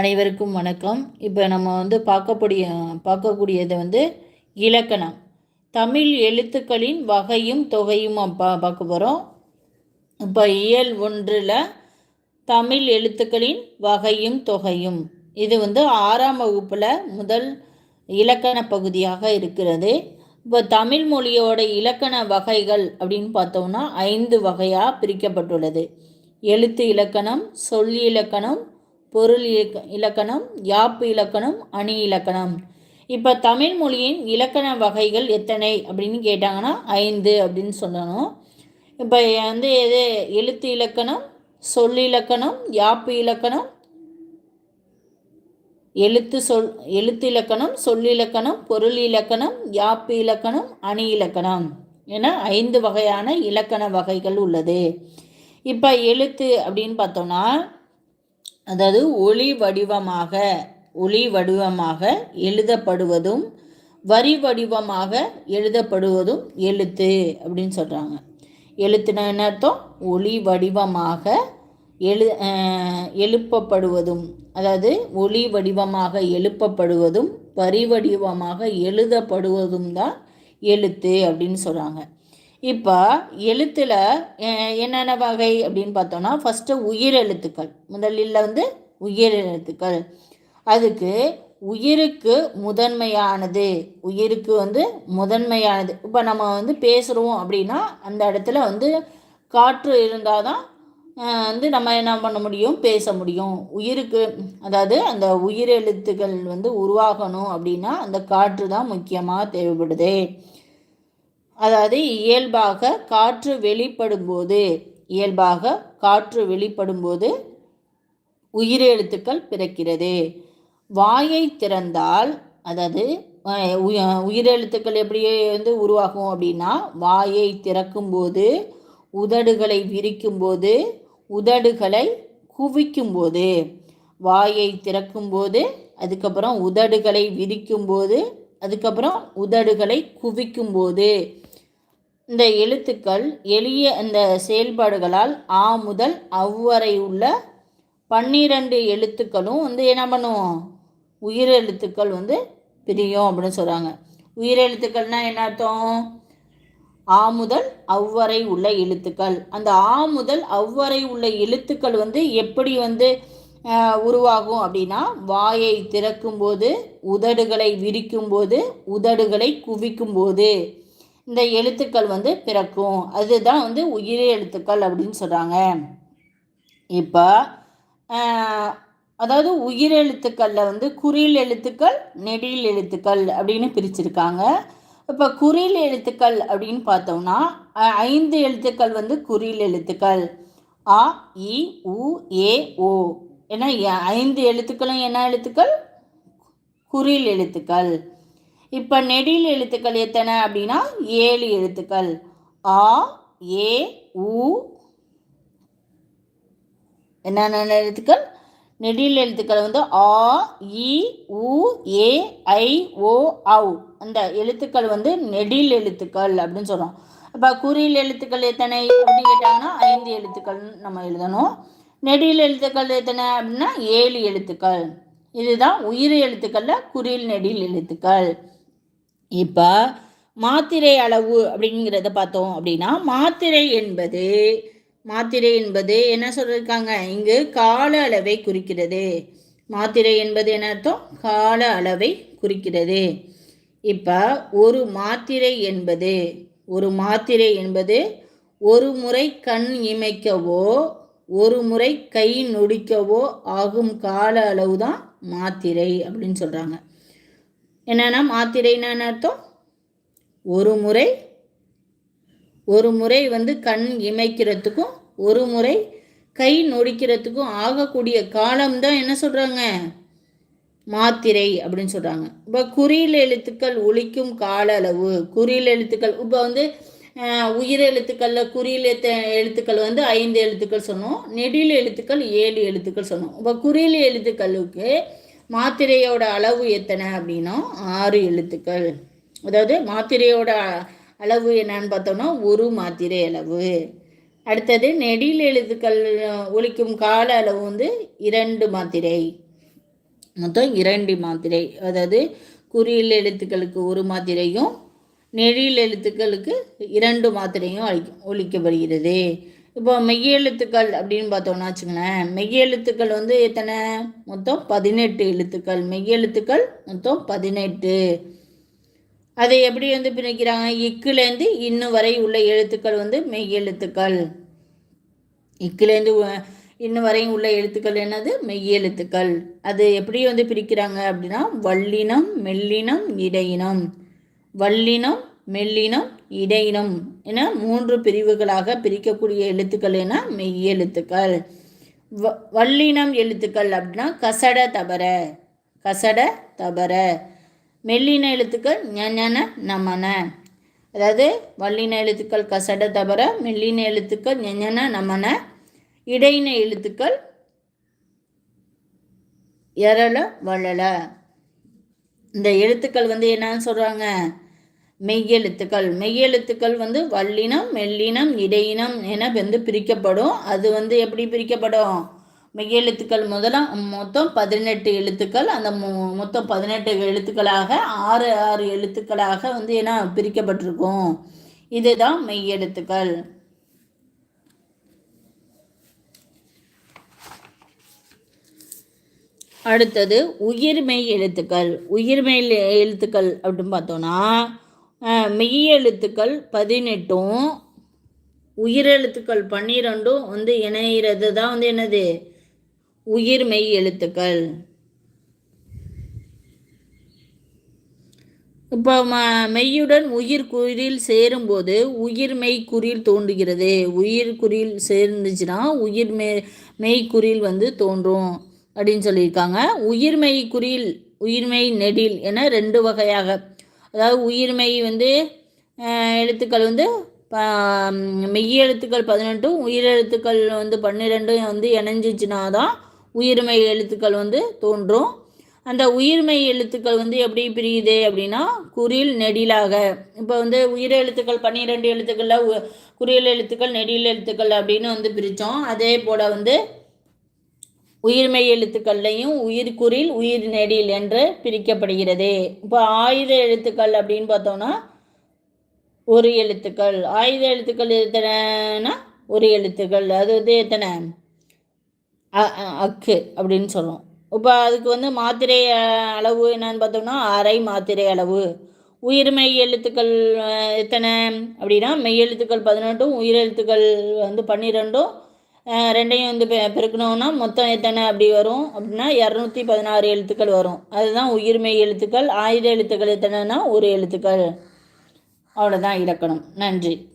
அனைவருக்கும் வணக்கம். இப்போ நம்ம வந்து பார்க்கக்கூடிய பார்க்கக்கூடியது வந்து இலக்கணம். தமிழ் எழுத்துக்களின் வகையும் தொகையும் பா பார்க்க போகிறோம் இப்போ இயல் ஒன்றில் தமிழ் எழுத்துக்களின் வகையும் தொகையும். இது வந்து ஆறாம் வகுப்பில் முதல் இலக்கண பகுதியாக இருக்கிறது. இப்போ தமிழ் மொழியோட இலக்கண வகைகள் அப்படின்னு பார்த்தோம்னா ஐந்து வகையாக பிரிக்கப்பட்டுள்ளது. எழுத்து இலக்கணம் சொல் இலக்கணம் பொருள் இலக்க இலக்கணம் யாப்பு இலக்கணம் அணி இலக்கணம். இப்போ தமிழ் மொழியின் இலக்கண வகைகள் எத்தனை அப்படின்னு கேட்டாங்கன்னா ஐந்து அப்படின்னு சொல்லணும். இப்போ வந்து எது? எழுத்து இலக்கணம் சொல் இலக்கணம் யாப்பு இலக்கணம் எழுத்து சொல் எழுத்து இலக்கணம் சொல் இலக்கணம் பொருள் இலக்கணம் யாப்பு இலக்கணம் அணி இலக்கணம் என ஐந்து வகையான இலக்கண வகைகள் உள்ளது. இப்போ எழுத்து அப்படின்னு பார்த்தோம்னா அதாவது ஒளி வடிவமாக ஒளி வடிவமாக எழுதப்படுவதும் வரி வடிவமாக எழுதப்படுவதும் எழுத்து அப்படின்னு சொல்கிறாங்க எழுத்துனா என்ன அர்த்தம்? ஒளி வடிவமாக எழு எழுப்பப்படுவதும் அதாவது ஒளி வடிவமாக எழுப்பப்படுவதும் வரி வடிவமாக எழுதப்படுவதும் தான் எழுத்து அப்படின்னு சொல்கிறாங்க இப்போ எழுத்தில் என்னென்ன வகை அப்படின்னு பார்த்தோன்னா ஃபஸ்ட்டு உயிர் எழுத்துக்கள். முதலில் வந்து உயிர் எழுத்துக்கள். அதுக்கு உயிருக்கு முதன்மையானது. உயிருக்கு வந்து முதன்மையானது. இப்போ நம்ம வந்து பேசுகிறோம் அப்படின்னா அந்த இடத்துல வந்து காற்று இருந்தால் தான் வந்து நம்ம என்ன பண்ண முடியும்? பேச முடியும். உயிருக்கு அதாவது அந்த உயிர் எழுத்துக்கள் வந்து உருவாகணும் அப்படின்னா அந்த காற்று தான் முக்கியமாக தேவைப்படுது. அதாவது இயல்பாக காற்று வெளிப்படும்போது இயல்பாக காற்று வெளிப்படும்போது உயிரெழுத்துக்கள் பிறக்கிறது. வாயை திறந்தால் அதாவது உயிரெழுத்துக்கள் எப்படி வந்து உருவாகும் அப்படின்னா வாயை திறக்கும்போது உதடுகளை விரிக்கும்போது உதடுகளை குவிக்கும்போது. வாயை திறக்கும்போது அதுக்கப்புறம் உதடுகளை விரிக்கும்போது அதுக்கப்புறம் உதடுகளை குவிக்கும்போது. இந்த எழுத்துக்கள் எளிய இந்த செயல்பாடுகளால் ஆ முதல் அவ்வரை உள்ள பன்னிரண்டு எழுத்துக்களும் வந்து என்ன பண்ணும்? உயிரெழுத்துக்கள் வந்து பிரியும் அப்படின்னு சொல்கிறாங்க உயிரெழுத்துக்கள்னால் என்ன அர்த்தம்? ஆ முதல் அவ்வரை உள்ள எழுத்துக்கள். அந்த ஆ முதல் அவ்வரை உள்ள எழுத்துக்கள் வந்து எப்படி வந்து உருவாகும் அப்படின்னா வாயை திறக்கும்போது உதடுகளை விரிக்கும்போது உதடுகளை குவிக்கும்போது. இந்த எழுத்துக்கள் வந்து பிறக்கும். அதுதான் வந்து உயிரி எழுத்துக்கள் அப்படின்னு சொல்கிறாங்க இப்போ அதாவது உயிர் எழுத்துக்களில் வந்து குறில் எழுத்துக்கள் நெடியில் எழுத்துக்கள் அப்படின்னு பிரிச்சிருக்காங்க. இப்போ குறில் எழுத்துக்கள் அப்படின்னு பார்த்தோம்னா ஐந்து எழுத்துக்கள் வந்து குறில் எழுத்துக்கள். ஆ இ உ ஏ ஓ. ஏன்னா ஐந்து எழுத்துக்களும் என்ன எழுத்துக்கள்? குறில் எழுத்துக்கள். இப்போ நெடில் எழுத்துக்கள் எத்தனை அப்படின்னா ஏழு எழுத்துக்கள். ஆ ஏ உ என்னென்ன எழுத்துக்கள்? நெடில் எழுத்துக்கள் வந்து ஆ இ உ ஏ ஐ ஓ ஔ. அந்த எழுத்துக்கள் வந்து நெடில் எழுத்துக்கள் அப்படின்னு சொல்கிறோம் இப்போ குறியில் எழுத்துக்கள் எத்தனை அப்படின்னு கேட்டாங்கன்னா ஐந்து எழுத்துக்கள் நம்ம எழுதணும். நெடில் எழுத்துக்கள் எத்தனை அப்படின்னா ஏழு எழுத்துக்கள். இதுதான் உயிர் எழுத்துக்களில் குறியில் நெடில் எழுத்துக்கள். இப்போ மாத்திரை அளவு அப்படிங்கிறத பார்த்தோம் அப்படின்னா மாத்திரை என்பது மாத்திரை என்பது என்ன சொல்லியிருக்காங்க இங்கு கால அளவை குறிக்கிறது. மாத்திரை என்பது என்ன அர்த்தம்? கால அளவை குறிக்கிறது. இப்போ ஒரு மாத்திரை என்பது ஒரு மாத்திரை என்பது ஒரு முறை கண் இமைக்கவோ ஒரு முறை கை நொடிக்கவோ ஆகும் கால அளவு தான் மாத்திரை அப்படின்னு சொல்கிறாங்க என்னென்னா மாத்திரைன்னு அர்த்தம்? ஒரு முறை ஒரு முறை வந்து கண் இமைக்கிறதுக்கும் ஒரு முறை கை நொடிக்கிறதுக்கும் ஆகக்கூடிய காலம் தான் என்ன சொல்கிறாங்க மாத்திரை அப்படின்னு சொல்கிறாங்க இப்போ குறியில் எழுத்துக்கள் ஒழிக்கும் கால அளவு குறியில் எழுத்துக்கள் இப்போ வந்து உயிர் எழுத்துக்களில் குறியில் எழுத்த எழுத்துக்கள் வந்து ஐந்து எழுத்துக்கள் சொன்னோம் நெடில் எழுத்துக்கள் ஏழு எழுத்துக்கள் சொன்னோம். இப்போ குறியில் எழுத்துக்களுக்கு மாத்திரையோட அளவு எத்தனை அப்படின்னா ஆறு எழுத்துக்கள். அதாவது மாத்திரையோட அளவு என்னன்னு பார்த்தோம்னா ஒரு மாத்திரை அளவு. அடுத்தது நெடில் எழுத்துக்கள் ஒழிக்கும் கால அளவு வந்து இரண்டு மாத்திரை. மொத்தம் இரண்டு மாத்திரை. அதாவது குறியில் எழுத்துக்களுக்கு ஒரு மாத்திரையும் நெழில் எழுத்துக்களுக்கு இரண்டு மாத்திரையும் அளிக்க ஒழிக்கப்படுகிறது. இப்போ மெய்யெழுத்துக்கள் அப்படின்னு பார்த்தோம்னா வச்சுங்களேன் மெய்யெழுத்துக்கள் வந்து எத்தனை? மொத்தம் பதினெட்டு எழுத்துக்கள். மெய்யெழுத்துக்கள் மொத்தம் பதினெட்டு. அதை எப்படி வந்து பிரிக்கிறாங்க? இக்குலேருந்து இன்னும் வரை உள்ள எழுத்துக்கள் வந்து மெய்யெழுத்துக்கள் இக்குலேருந்து இன்னும் வரையும் உள்ள எழுத்துக்கள் என்னது? மெய்யெழுத்துக்கள் அது எப்படி வந்து பிரிக்கிறாங்க அப்படின்னா வல்லினம் மெல்லினம் இடையினம். வல்லினம் மெல்லினம் இடையினம் என மூன்று பிரிவுகளாக பிரிக்கக்கூடிய எழுத்துக்கள் என மெய்யெழுத்துக்கள் வ வல்லினம் எழுத்துக்கள் அப்படின்னா கசட தபர. கசட தபர. மெல்லின எழுத்துக்கள் ஞன நமன அதாவது வல்லின எழுத்துக்கள் கசட தபர மெல்லின எழுத்துக்கள் ஞன நமன இடையின எழுத்துக்கள் எரள வளல இந்த எழுத்துக்கள் வந்து என்னன்னு சொல்கிறாங்க மெய்யெழுத்துக்கள். மெய்யெழுத்துக்கள் வந்து வல்லினம் மெல்லினம் இடையினம் என வந்து பிரிக்கப்படும். அது வந்து எப்படி பிரிக்கப்படும்? மெய்யெழுத்துக்கள் முதல்ல மொத்தம் பதினெட்டு எழுத்துக்கள். அந்த மொத்தம் பதினெட்டு எழுத்துக்களாக ஆறு ஆறு எழுத்துக்களாக வந்து என்ன பிரிக்கப்பட்டிருக்கும்? இதுதான் மெய்யெழுத்துக்கள். அடுத்தது உயிர்மெய் எழுத்துக்கள் உயிர்மெய் எழுத்துக்கள் அப்படின்னு பார்த்தோன்னா மெய்யெழுத்துக்கள் எழுத்துக்கள் பதினெட்டும் உயிரெழுத்துக்கள் பன்னிரெண்டும் வந்து இணையிறது தான் வந்து என்னது? உயிர்மெய் எழுத்துக்கள் இப்போ ம மெய்யுடன் உயிர் குறில் சேரும்போது உயிர் மெய் குறில் தோன்றுகிறது. உயிர் குறில் சேர்ந்துச்சுன்னா உயிர் மெய் மெய் குறில் வந்து தோன்றும் அப்படின்னு சொல்லியிருக்காங்க. உயிர்மெய் குறில் உயிர்மெய் நெடில் என ரெண்டு வகையாக அதாவது உயிர்மெய் வந்து எழுத்துக்கள் வந்து ப- மெய் எழுத்துக்கள் பதினெட்டும் உயிரெழுத்துக்கள் வந்து பன்னிரெண்டும் வந்து இணைஞ்சிச்சுனா தான் உயிர்மெய் எழுத்துக்கள் வந்து தோன்றும். அந்த உயிர்மெய் எழுத்துக்கள் வந்து எப்படி பிரியுது அப்படின்னா குறில் நெடிலாக. இப்போ வந்து உயிர் எழுத்துக்கள் பன்னிரெண்டு எழுத்துக்களில் உ- எழுத்துக்கள் நெடில் எழுத்துக்கள் அப்படின்னு வந்து பிரித்தோம். அதே போல் வந்து உயிர்மெய் எழுத்துக்கள்லையும் உயிர்குறில் உயிர் நெடில் என்று பிரிக்கப்படுகிறது. இப்போ ஆயுத எழுத்துக்கள் அப்படின்னு பார்த்தோம்னா ஒரு எழுத்துக்கள். ஆயுத எழுத்துக்கள் எத்தனைனா ஒரு எழுத்துக்கள். அது வந்து எத்தனை? அ- அக்கு அப்படின்னு சொல்லுவோம். இப்போ அதுக்கு வந்து மாத்திரை அளவு என்னன்னு பார்த்தோம்னா அரை மாத்திரை அளவு. உயிர்மெய் எழுத்துக்கள் எத்தனை? அப்படின்னா மெய் எழுத்துக்கள் பதினெட்டும் உயிரெழுத்துக்கள் வந்து பன்னிரெண்டும் ரெண்டையும் வந்து பெ பெருக்கணும்னா மொத்தம் எத்தனை அப்படி வரும்? அப்படின்னா இரநூத்தி பதினாறு எழுத்துக்கள் வரும். அதுதான் உயிர்மை எழுத்துக்கள். ஆயுத எழுத்துக்கள் எத்தனைன்னா ஒரு எழுத்துக்கள். அவ்வளோதான் இலக்கணம். நன்றி.